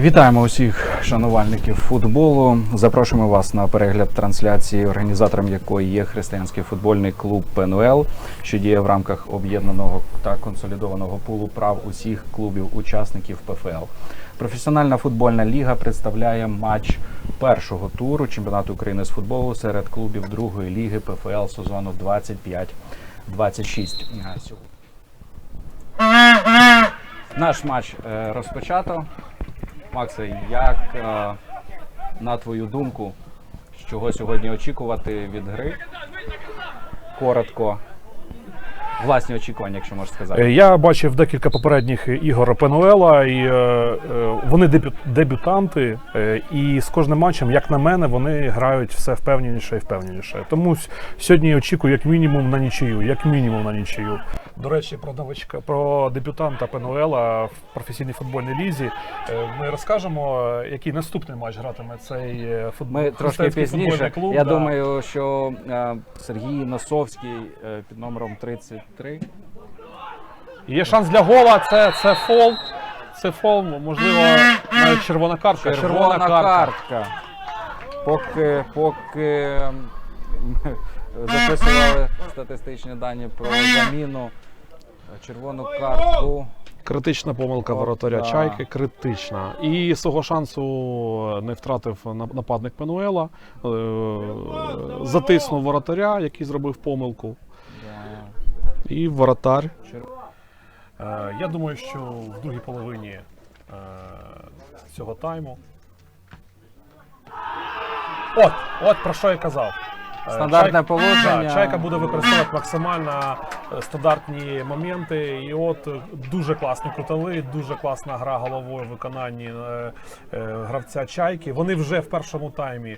Вітаємо усіх шанувальників футболу. Запрошуємо вас на перегляд трансляції, організатором якої є християнський футбольний клуб ПНУЛ, що діє в рамках об'єднаного та консолідованого пулу прав усіх клубів-учасників ПФЛ. Професіональна футбольна ліга представляє матч першого туру чемпіонату України з футболу серед клубів другої ліги ПФЛ сезону 25-26. А, сьогодні. Наш матч е, розпочато. Максе, як е, на твою думку, чого сьогодні очікувати від гри? Коротко. Власні очікування, якщо можна сказати. Е, Я бачив декілька попередніх ігор Пенуела, і е, е, вони дебют, дебютанти, е, і з кожним матчем, як на мене, вони грають все впевненіше і впевненіше. Тому сьогодні очікую як мінімум на нічию, як мінімум на нічию. До речі, про новачка, про дебютанта Пенуела в професійній футбольній лізі. е, Ми розкажемо, який наступний матч гратиме цей футбол. Ми трошки пізніше. клуб. Я да. думаю, що Сергій Носовський під номером 33. Є шанс для гола. Це, це фол. Це фол, можливо, навіть червона картка. Червона, картка. Поки, поки записували статистичні дані про заміну. Червону картку. Критична помилка воротаря да. Чайки, критична. І свого шансу не втратив нап- нападник Пенуела. Е, Затиснув воротаря, який зробив помилку. І воротар. Е, Я думаю, що в другій половині е, цього тайму. От, от про що я казав. Е, Стандартне Чайка- положення. Да, чайка буде використовувати максимально стандартні моменти. І от дуже класні кутові, дуже класна гра головою в виконанні е, е, гравця чайки. Вони вже в першому таймі,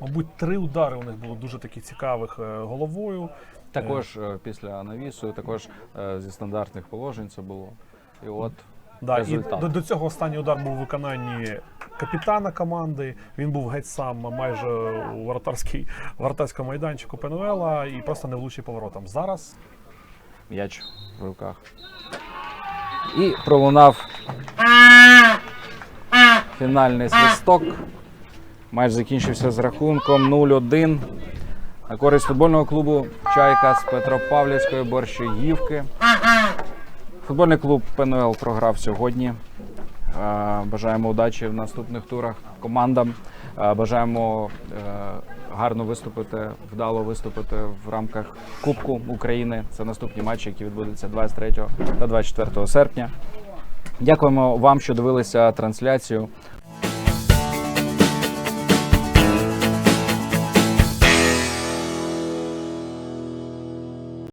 мабуть, три удари у них було дуже такі цікавих е, головою. Також е, після навісу, також е, зі стандартних положень це було. І от Да, і результат. до, до цього останній удар був у виконанні капітана команди. Він був геть сам майже у воротарській воротарському майданчику Пенуела і просто не влучив поворотом. Зараз м'яч в руках. І пролунав фінальний свисток. Матч закінчився з рахунком 0-1 на користь футбольного клубу Чайка з Петропавлівської Борщагівки. Футбольний клуб ПНЛ програв сьогодні. Е, Бажаємо удачі в наступних турах командам. Е, Бажаємо е, гарно виступити, вдало виступити в рамках Кубку України. Це наступні матчі, які відбудуться 23 та 24 серпня. Дякуємо вам, що дивилися трансляцію.